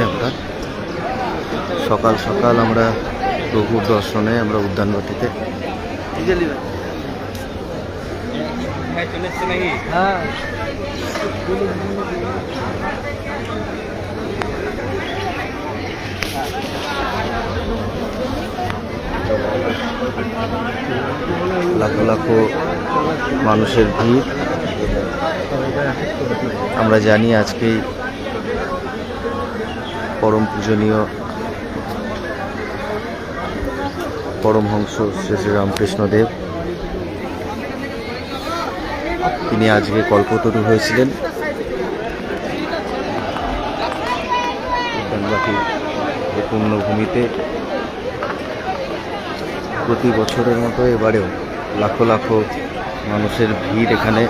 উদ্যানবাটিতে আমরা। সকাল সকাল আমরা প্রভুর দর্শনে আমরা উদ্যানবাটিতে। লাখো লাখো মানুষের ভিড়। আমরা জানি আজকেই পরম পূজনীয় পরমহংস শ্রী শ্রী রামকৃষ্ণদেব। তিনি আজকে কল্পতরু হয়েছিলেন। পুণ্যভূমিতে প্রতি বছরের মতো এবারেও লাখো লাখো মানুষের ভিড় এখানে।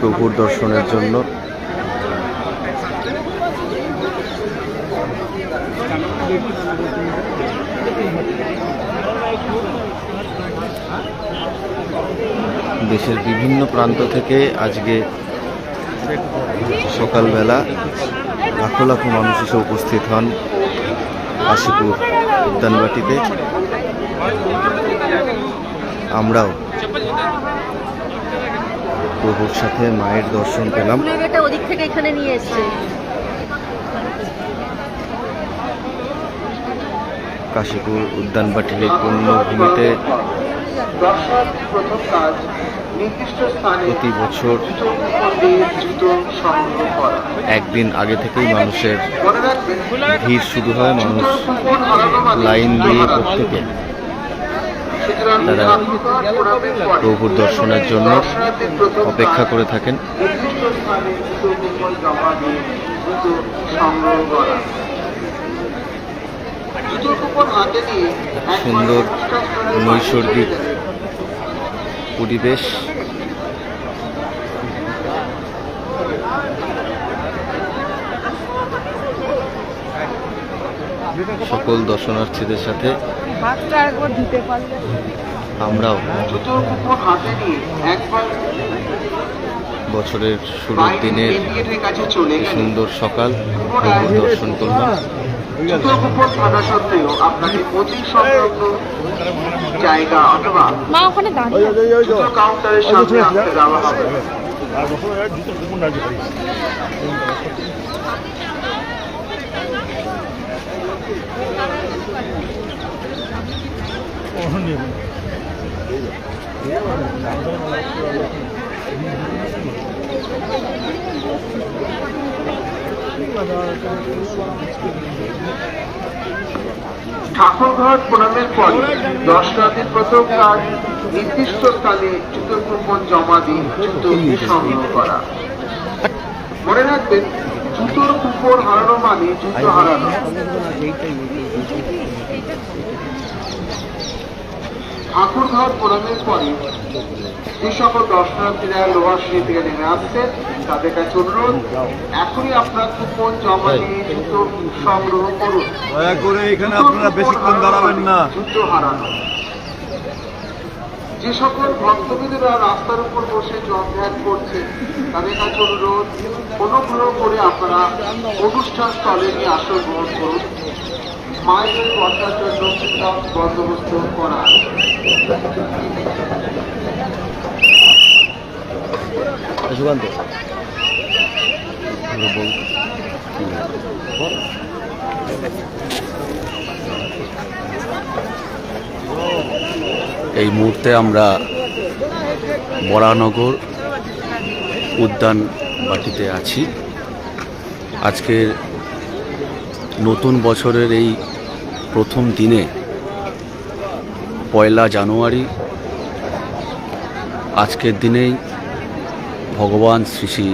প্রভুর দর্শনের জন্য। দেশের বিভিন্ন প্রান্ত থেকে আজকে সকালবেলা লাখো লাখো মানুষ এসে উপস্থিত হন কাশীপুর উদ্যানবাটিতে। আমরাও প্রভুর সাথে মায়ের দর্শন পেলাম। ফুলের ওদিক থেকে এখানে নিয়ে এসছে। কাশীপুর উদ্যানবাটির প্রথম কাজ নির্দিষ্ট স্থানে প্রতি বছর একদিন আগে থেকেই মানুষের ভিড় শুরু হয় মানুষ মানে লাইন দিয়ে প্রত্যেকে। তারা প্রভুর দর্শনের জন্য অপেক্ষা করে থাকেন। সুন্দর নৈসর্গিক জুতো কুপন জমা দিয়ে জুতো সংগ্রহ করা জুতোর কুপন হাতে নিয়ে একবার সুন্দর অনুষ্ঠানস্থলে নৈসর্গিক চলে যাবেন। পরিবেশ সকল দর্শনার্থীদের সাথে আমরাও জুতোর কুপন হাতে নিয়ে একবার বছরের শুরুর দিনের সুন্দর সকাল দর্শন করলাম। থাকা সত্ত্বেও আপনাকে কোচিং সংলগ্ন জায়গা অথবা কাউন্টারের সামনে আসতে দেওয়া হবে ঠাকুরঘর প্রণামের পরে দর্শনার্থীর প্রথম কাজ নির্দিষ্ট স্থানে জুতোর জমা দিয়ে জুতো সংগ্রহ করা। মনে রাখবেন জুতোর কুপন হারানো মানে জুতো হারানো। ঠাকুরঘর প্রণামের পরে যে সকল দর্শনার্থীরা লোহার সিঁড়ি থেকে নেমে আসছেন তাদের কাছে অনুরোধ এখনই আপনার কুপন জমা দিয়ে জুতো সংগ্রহ করুন। দয়া করে এখানে আপনারা বেশিক্ষণ দাঁড়াবেন না। জুতো হারানো। যে সকল ভক্তবৃন্দরা রাস্তার উপর বসে জল করছে, তাদের কাছে অনুরোধ, অনুগ্রহ করে আপনারা অনুষ্ঠান স্থলে নিয়ে আসন গ্রহণ করুন। মায়ের বসার জন্য বন্দোবস্ত করা। বল এই মুহূর্তে আমরা বরানগর উদ্যান বাটিতে আছি। আজকের নতুন বছরের এই প্রথম দিনে পয়লা জানুয়ারি, আজকের দিনেই ভগবান শ্রী শ্রী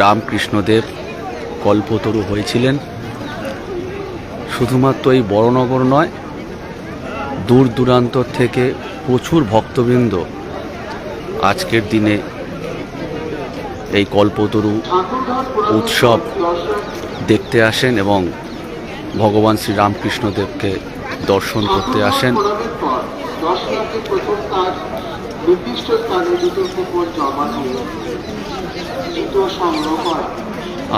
রামকৃষ্ণদেব কল্পতরু হয়েছিলেন। শুধুমাত্র এই বড়নগর নয় দূর দূরান্ত থেকে প্রচুর ভক্তবৃন্দ আজকের দিনে এই কল্পতরু উৎসব দেখতে আসেন এবং ভগবান শ্রীরামকৃষ্ণদেবকে দর্শন করতে আসেন। নির্দিষ্ট স্থানে জমা দিয়ে সংগ্রহ করা।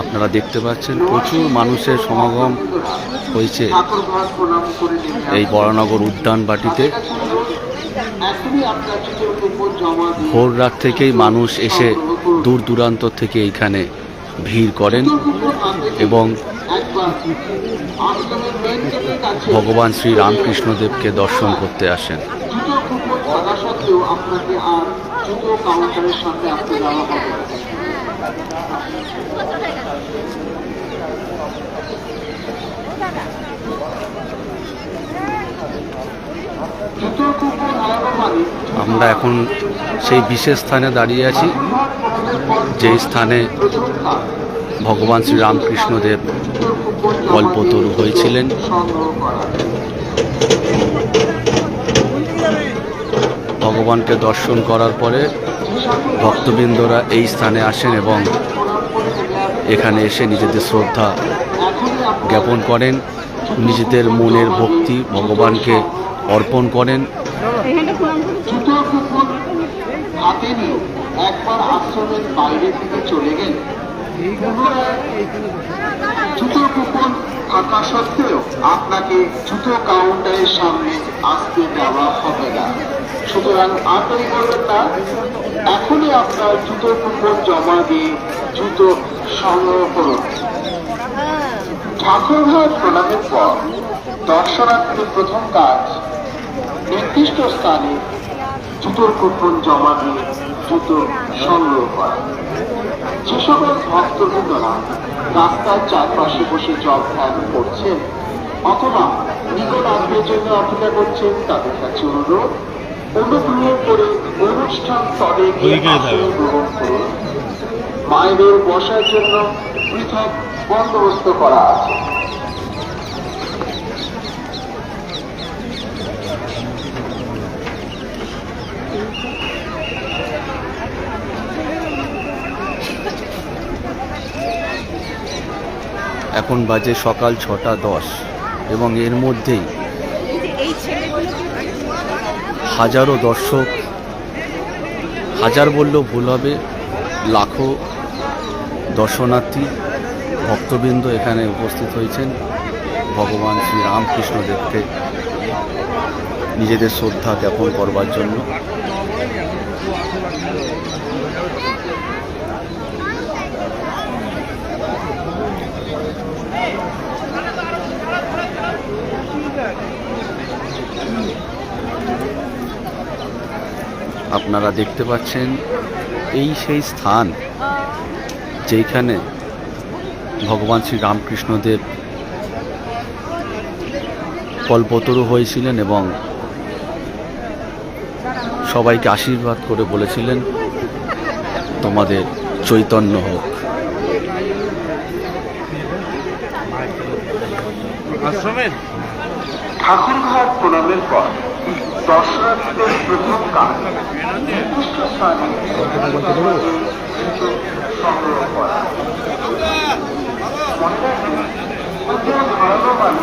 আপনারা দেখতে পাচ্ছেন প্রচুর মানুষের সমাগম হয়েছে এই বরানগর উদ্যান বাটিতে। ভোর রাত থেকেই মানুষ এসে দূর দূরান্ত থেকে এইখানে ভিড় করেন এবং ভগবান শ্রী রামকৃষ্ণদেবকে দর্শন করতে আসেন। আপনাকে আর কাউন্টারের হবে না। জুতোর কুপন হারানো মানে আমরা এখন সেই বিশেষ স্থানে দাঁড়িয়ে আছি, যেই স্থানে ভগবান শ্রী রামকৃষ্ণদেব জুতোর কুপন জমা কল্পতরু হয়েছিলেন। ভগবানকে দর্শন করার পরে ভক্তবৃন্দরা এই স্থানে আসেন এবং এখানে এসে নিজেদের শ্রদ্ধা জ্ঞাপন করেন, নিজেদের মনের ভক্তি ভগবানকে অর্পণ করেন। একবার আশ্রমের বাইরের দিকে চলে গেলে। পুনরায় কুপন থাকা সত্ত্বেও আপনাকে জুতো কাউন্টারের সামনে আসতে দেওয়া হবে না। সুতরাং আর দেরি করবেন না এখনই আপনার জুতোর কুপন জমা দিয়ে জুতো সংগ্রহ করুন। ঠাকুরঘাট প্রণামের পর দর্শনার্থীর প্রথম কাজ নির্দিষ্ট স্থানে জুতোর কুপন জমা দিয়ে জুতো সংগ্রহ করা। যে সকল ভক্তবৃন্দরা রাস্তার চারপাশে বসে জব ধ্যান করছেন অথবা নিকট আত্মীয় জন্য অপেক্ষা করছেন তাদের কাছে অনুরোধ অনুগ্রহ করে অনুষ্ঠান আসন গ্রহণ করুন। মায়েদের বসার জন্য পৃথক বন্দোবস্ত করা আছে। এখন বাজে সকাল ছটা দশ এবং এর মধ্যেই হাজারো দর্শক, হাজার বললেও ভুল হবে, লাখো দর্শনার্থী, ভক্তবৃন্দ এখানে উপস্থিত হয়েছেন। ভগবান শ্রী রামকৃষ্ণদেবকে নিজেদের শ্রদ্ধা জ্ঞাপন করবার জন্য। আপনারা দেখতে পাচ্ছেন এই সেই স্থান যেখানে ভগবান শ্রী রামকৃষ্ণদেব কল্পতরু হয়েছিলেন এবং সবাইকে আশীর্বাদ করে বলেছিলেন তোমাদের চৈতন্য হোক। ঠাকুরঘাট প্রণামের পর দর্শনার্থীদের প্রথম কাজ নির্দিষ্ট স্থানে সংগ্রহ করা মনে রাখবেন, উদ্যান হারানো মানে